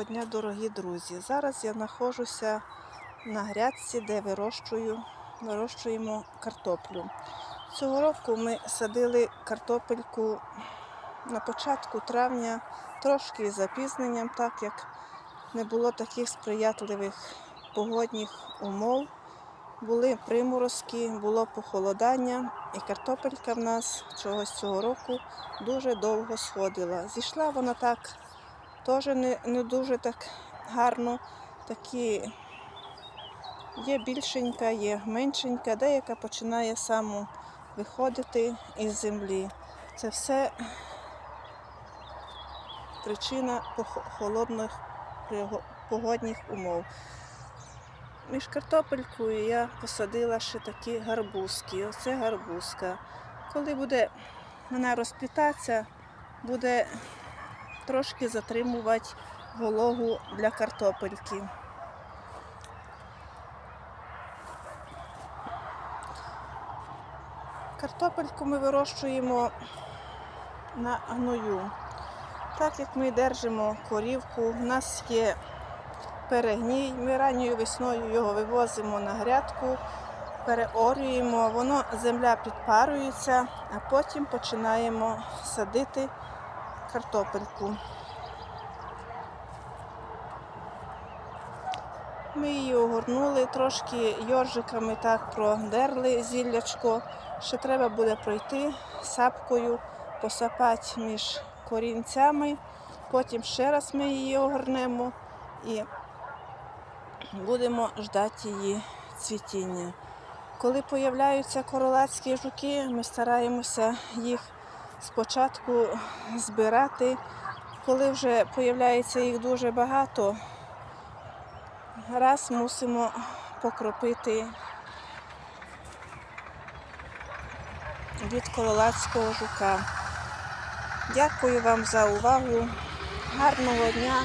Доброго дня, дорогі друзі. Зараз я знаходжуся на грядці, де вирощую, вирощуємо картоплю. Цього року ми садили картопельку на початку травня, трошки з запізненням, так як не було таких сприятливих погодних умов. Були приморозки, було похолодання, і картопелька в нас чогось цього року дуже довго сходила. Зійшла вона так теж не, не дуже так гарно. Такі є більшенька, є меншенька, деяка починає саму виходити із землі. Це все причина холодних погодних умов. Між картопелькою я посадила ще такі гарбузки. Оце гарбузка. Коли буде вона розплітатися, буде трошки затримувати вологу для картопельки. Картопельку ми вирощуємо на гною. Так як ми держимо корівку, у нас є перегній, ми ранньою весною його вивозимо на грядку, переорюємо, воно земля підпарується, а потім починаємо садити картопельку. Ми її огорнули, трошки йоржиками так продерли зіллячко. Ще треба буде пройти сапкою, посапати між корінцями. Потім ще раз ми її огорнемо і будемо ждати її цвітіння. Коли появляються королацькі жуки, ми стараємося їх спочатку збирати. Коли вже появляється їх дуже багато, раз мусимо покропити від кололацького жука. Дякую вам за увагу. Гарного дня,